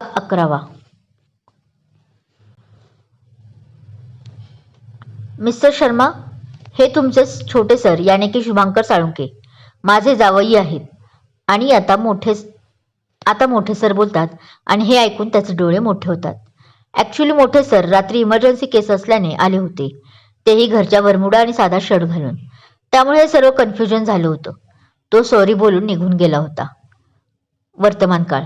अकरावा. मिस्टर शर्मा हे तुमचे छोटे सर याने की शुभांकर साळुंके. माझे जावई आहेत. आणि आता मोठे आता मोठे सर बोलतात आणि हे ऐकून त्याचे डोळे मोठे होतात. ॲक्च्युली मोठे सर रात्री इमर्जन्सी केस असल्याने आले होते. तेही घरच्या वरमुडा आणि साधा शर्ट घालून. त्यामुळे हे सर्व कन्फ्युजन झालं होतं. तो सॉरी बोलून निघून गेला होता. वर्तमान काळ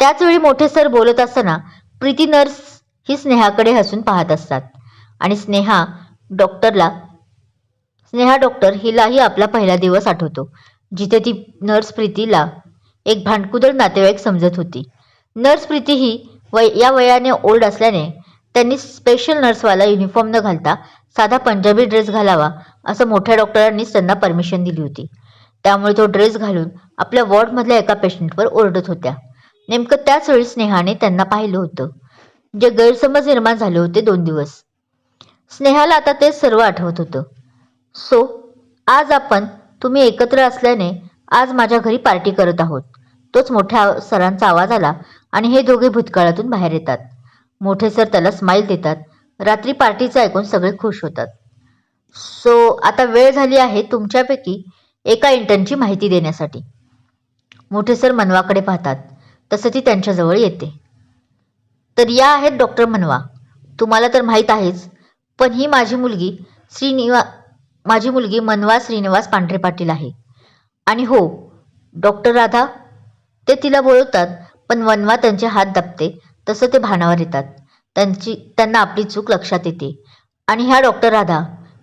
त्याचवेळी मोठे सर बोलत असताना प्रीती नर्स ही स्नेहाकडे हसून पाहत असतात. आणि स्नेहा डॉक्टरला स्नेहा डॉक्टर हिलाही आपला पहिला दिवस आठवतो जिथे ती नर्स प्रीतीला एक भांडकुदळ नातेवाईक समजत होती. नर्स प्रीती ही वय या वयाने ओल्ड असल्याने त्यांनी स्पेशल नर्सवाला युनिफॉर्म न घालता साधा पंजाबी ड्रेस घालावा असं मोठ्या डॉक्टरांनीच त्यांना परमिशन दिली होती. त्यामुळे तो ड्रेस घालून आपल्या वॉर्डमधल्या एका पेशंटवर ओरडत होत्या. नेमकं त्याच वेळी स्नेहाने त्यांना पाहिलं होतं. जे गैरसमज निर्माण झाले होते दोन दिवस. स्नेहाला आता ते सर्व आठवत होतं. सो आज आपण तुम्ही एकत्र असल्याने आज माझ्या घरी पार्टी करत आहोत. तोच मोठ्या सरांचा आवाज आला आणि हे दोघे भूतकाळातून बाहेर येतात. मोठे सर त्याला स्माईल देतात. रात्री पार्टीचं ऐकून सगळे खुश होतात. सो आता वेळ झाली आहे तुमच्यापैकी एका इंटर्नची माहिती देण्यासाठी. मोठे सर मनवाकडे पाहतात. तसं ती त्यांच्याजवळ येते. तर या आहेत डॉक्टर मनवा. तुम्हाला तर माहीत आहेच पण ही माझी मुलगी श्रीनिवा माझी मुलगी मनवा श्रीनिवास पांढरे पाटील आहे. आणि हो डॉक्टर राधा ते तिला बोलवतात पण वनवा त्यांचे हात दाबते तसं ते भानावर येतात. त्यांची त्यांना आपली चूक लक्षात येते. आणि ह्या डॉक्टर राधा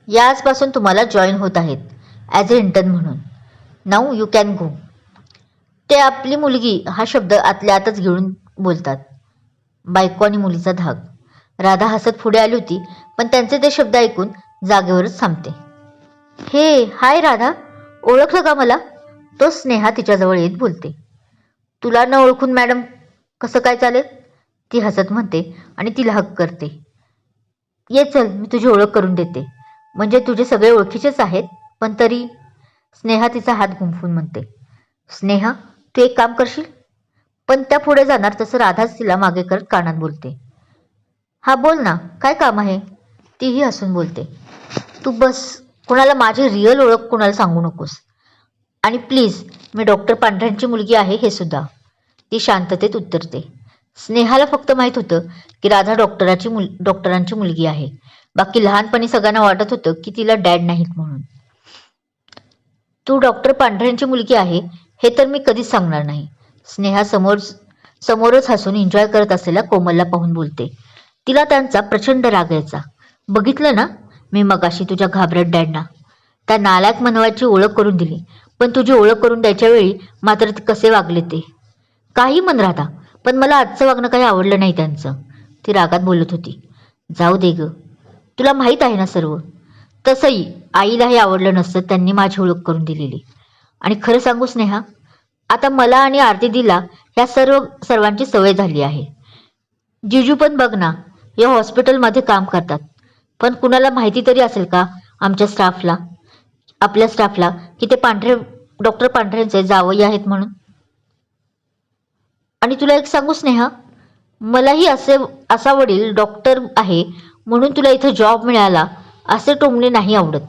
या आजपासून तुम्हाला जॉईन होत आहेत ॲज अ इंटर्न म्हणून. Now you can go. ते आपली मुलगी हा शब्द आतल्या आतच घेऊन बोलतात. बायको आणि मुलीचा धाक. राधा हसत पुढे आली होती पण त्यांचे ते शब्द ऐकून जागेवरच थांबते. हे हाय राधा ओळखलं का मला? तो स्नेहा तिच्याजवळ येत बोलते. तुला न ओळखून मॅडम कसं काय चालेल? ती हसत म्हणते आणि तिला हक करते. ये चल मी तुझी ओळख करून देते. म्हणजे तुझे सगळे ओळखीचेच आहेत पण तरी? स्नेहा तिचा हात गुंफून म्हणते. स्नेहा तू एक काम करशील? पण त्या पुढे जाणार तसं राधाच तिला मागे करत कानात बोलते. हा बोल ना काय काम आहे? तीही हसून बोलते. तू बस कोणाला माझी रिअल ओळख कोणाला सांगू नकोस. आणि प्लीज मी डॉक्टर पांढऱ्यांची मुलगी आहे हे सुद्धा. ती शांततेत उत्तरते. स्नेहाला फक्त माहीत होतं की राधा डॉक्टराची मुल डॉक्टरांची मुलगी आहे. बाकी लहानपणी सगळ्यांना वाटत होतं की तिला डॅड नाहीत म्हणून. तू डॉक्टर पांढऱ्यांची मुलगी आहे हे तर मी कधीच सांगणार नाही. स्नेहा समोर समोरच हसून एन्जॉय करत असलेल्या कोमलला पाहून बोलते. तिला त्यांचा प्रचंड राग यायचा. बघितलं ना? मी मगाशी तुझ्या घाबरट डॅडना. त्या नालायक मनवाची ओळख करून दिली. पण तुझी ओळख करून द्यायच्या वेळी मात्र ते कसे वागले ते? काही मन राहता पण मला आजचं वागणं काही आवडलं नाही त्यांचं. ती रागात बोलत होती. जाऊ दे ग. तुला माहीत आहे ना सर्व? तसंही आईलाही आवडलं नसतं त्यांनी माझी ओळख करून दिलेली. आणि खरं सांगू स्नेहा आता मला आणि आरती दिला ह्या सर्व सर्वांची सवय झाली आहे. जिजू पण बघ ना या हॉस्पिटलमध्ये काम करतात. पण कुणाला माहिती तरी असेल का आमच्या स्टाफला? आपल्या स्टाफला की ते पांढरे डॉक्टर पांढऱ्यांचे जावई आहेत म्हणून? आणि तुला एक सांगू स्नेहा मलाही असे असा वडील डॉक्टर आहे म्हणून तुला इथं जॉब मिळाला असे टोमणे नाही आवडत.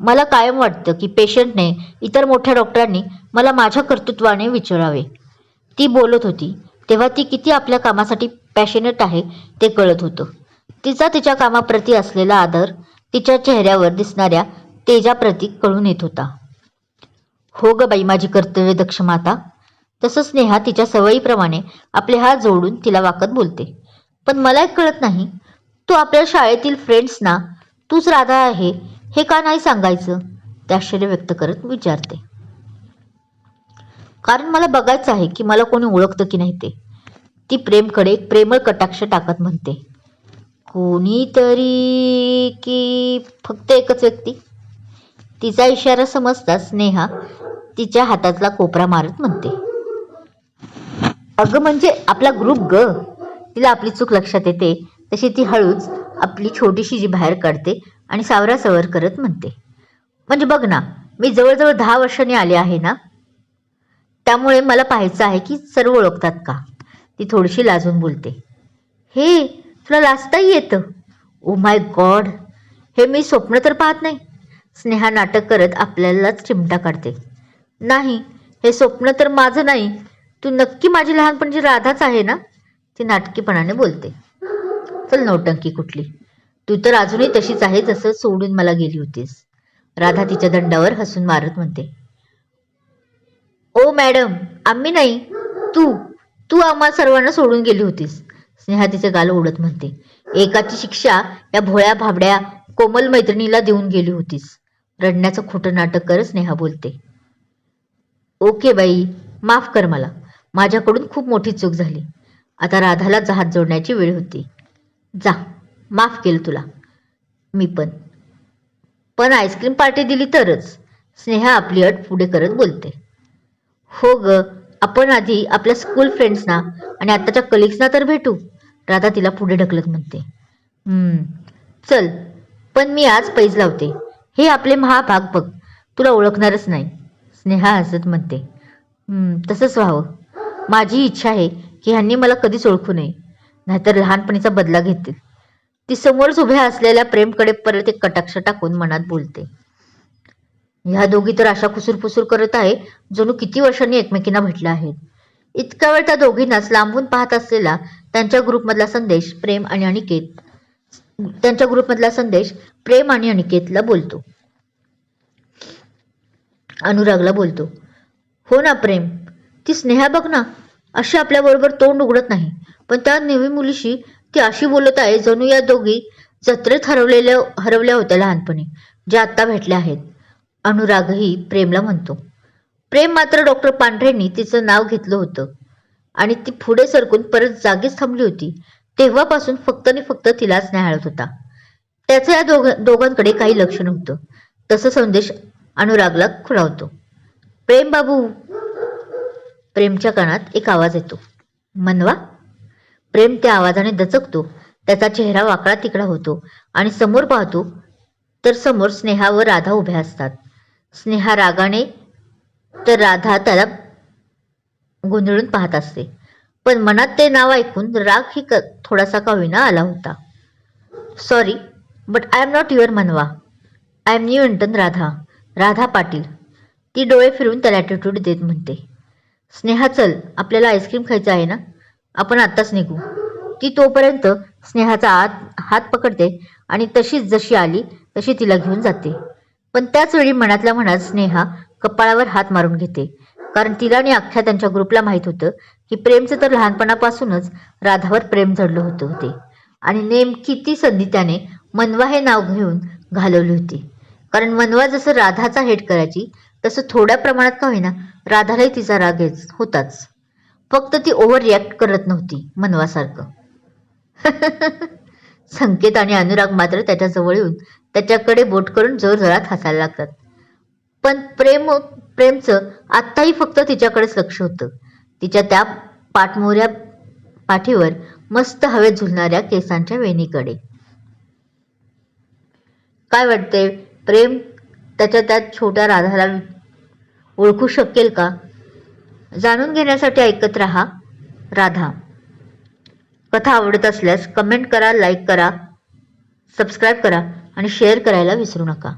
मला कायम वाटतं की पेशंटने इतर मोठ्या डॉक्टरांनी मला माझ्या कर्तृत्वाने विचारावे. ती बोलत होती. तेव्हा ती किती आपल्या कामासाठी पॅशनेट आहे ते कळत होतं. तिचा तिच्या कामाप्रती असलेला आदर तिच्या चेहऱ्यावर दिसणाऱ्या तेजाप्रती कळून येत होता. हो ग बाई माझी कर्तव्य दक्ष माता. तसं स्नेहा तिच्या सवयीप्रमाणे आपले हात जोडून तिला वाकत बोलते. पण मला एक कळत नाही तू आपल्या शाळेतील फ्रेंड्सना तूच राधा आहे हे का नाही सांगायचं? ते आश्चर्य व्यक्त करत विचारते. कारण मला बघायचं आहे की मला कोणी ओळखतं की नाही ते. ती प्रेमकडे एक प्रेमळ कटाक्ष टाकत म्हणते. कोणीतरी की फक्त एकच व्यक्ती? तिचा इशारा समजता स्नेहा तिच्या हातातला कोपरा मारत म्हणते. अगं म्हणजे आपला ग्रुप ग. तिला आपली चूक लक्षात येते. तशी ती हळूच आपली छोटीशी जी बाहेर काढते आणि सावरासवर करत म्हणते. म्हणजे बघ ना मी जवळजवळ दहा वर्षांनी आले आहे ना? त्यामुळे मला पाहायचं आहे की सर्व ओळखतात का? ती थोडीशी लाजून बोलते. हे तुला लाजताही येतं? ओ माय गॉड हे मी स्वप्न तर पाहत नाही. स्नेहा नाटक करत आपल्यालाच चिमटा काढते. नाही हे स्वप्न तर माझं नाही. तू नक्की माझी लहानपणची राधाच आहे ना? ती नाटकीपणाने बोलते. चल नौटंकी कुठली. तू तर अजूनही तशीच आहे जसं सोडून मला गेली होतीस. राधा तिच्या दंडावर हसून मारत म्हणते. ओ मॅडम आम्ही नाही तू तू आम्हा सर्वांना सोडून गेली होतीस. स्नेहा तिचे गाल ओढत म्हणते. एकाची शिक्षा या भोळ्या भाबड्या कोमल मैत्रिणीला देऊन गेली होतीस. रडण्याचं खोटं नाटक करत स्नेहा बोलते. ओके बाई माफ कर मला. माझ्याकडून खूप मोठी चूक झाली. आता राधाला जहाज जोडण्याची वेळ होती. जा. माफ केलं तुला. मी पण. पण आईस्क्रीम पार्टी दिली तरच. स्नेहा आपली अट पुढे करत बोलते. हो ग आपण आधी आपल्या स्कूल फ्रेंड्सना आणि आत्ताच्या कलिग्सना तर भेटू. राधा तिला पुढे ढकलत म्हणते. चल पण मी आज पैज लावते. हे आपले महाभाग बघ. तुला ओळखणारच नाही. स्नेहा हसत म्हणते. तसंच व्हावं. माझी इच्छा आहे की ह्यांनी मला कधीच ओळखू नये. नाहीतर लहानपणीचा बदला घेतील. ती समोरच उभ्या असलेल्या प्रेमकडे परत एक कटाक्ष टाकून मनात बोलते. ह्या दोघी तर अशा कुसूरपुसूर करत आहे जणू किती वर्षांनी एकमेकींना भेटल्या आहेत. इतका वेळ त्या दोघींनाच लांबून पाहत असलेला त्यांच्या ग्रुपमधला संदेश प्रेम आणि अनिकेत त्यांच्या ग्रुपमधला संदेश प्रेम आणि अनिकेतला बोलतो. अनुरागला बोलतो हो ना प्रेम ती स्नेहा बघ ना अशी आपल्याबरोबर तोंड उघडत नाही पण त्या नेहमी मुलीशी ती अशी बोलत आहे जणू या दोघी जत्रेत हरवलेल्या हरवल्या होत्या लहानपणी ज्या आत्ता भेटल्या आहेत. अनुरागही प्रेमला म्हणतो. प्रेम मात्र डॉक्टर पांढरेंनी तिचं नाव घेतलं होतं. आणि ती पुढे सरकून परत जागीच थांबली होती. तेव्हापासून फक्त आणि फक्त तिलाच न्याहाळत होता. त्याचं या दोघ दोघांकडे काही लक्ष नव्हतं. तसं संदेश अनुरागला खुलावतो. प्रेम बाबू प्रेमच्या कानात एक आवाज येतो. मनवा प्रेम त्या आवाजाने दचकतो. त्याचा चेहरा वाकडा तिकडा होतो. आणि समोर पाहतो तर समोर स्नेहा व राधा उभ्या असतात. स्नेहा रागाने तर राधा त्याला गोंधळून पाहत असते. पण मनात ते नाव ऐकून राग ही क थोडासा का होईना आला होता. Sorry but I am not your Manava. I am new intern Radha. Radha Patil. ती डोळे फिरून त्याला ॲटिट्यूड देत म्हणते. स्नेहा चल आपल्याला आईस्क्रीम खायचं आहे ना? आपण आत्ताच निघू. ती तोपर्यंत स्नेहाचा आत हात पकडते आणि तशीच जशी आली तशी तिला घेऊन जाते. पण त्याच वेळी मनातल्या मनात स्नेहा कपाळावर हात मारून घेते. कारण तिला आणि अख्ख्या त्यांच्या ग्रुपला माहीत होतं की प्रेमचं तर लहानपणापासूनच राधावर प्रेम जडलं होतं होते. आणि नेमकी ती संधी त्याने मनवा हे नाव घेऊन घालवली होती. कारण मनवा जसं राधाचा हेट करायची तसं थोड्या प्रमाणात का होईना राधालाही तिचा राग होताच. फक्त ती ओव्हर रिॲक्ट करत नव्हती मनवासारखं. संकेत आणि अनुराग मात्र त्याच्याजवळ येऊन त्याच्याकडे बोट करून जोरजोरात हसायला लागतात. पण प्रेम प्रेमचं आत्ताही फक्त तिच्याकडेच लक्ष होतं. तिच्या त्या पाठमोऱ्या पाठीवर मस्त हवेत झुलणाऱ्या केसांच्या वेणीकडे. काय वाटते प्रेम त्याच्या त्या छोट्या राधाला ओळखू शकेल का? जाणून घेण्यासाठी ऐकत रहा राधा. कथा आवडत असल्यास कमेंट करा लाईक करा सबस्क्राईब करा आणि शेअर करायला विसरू नका.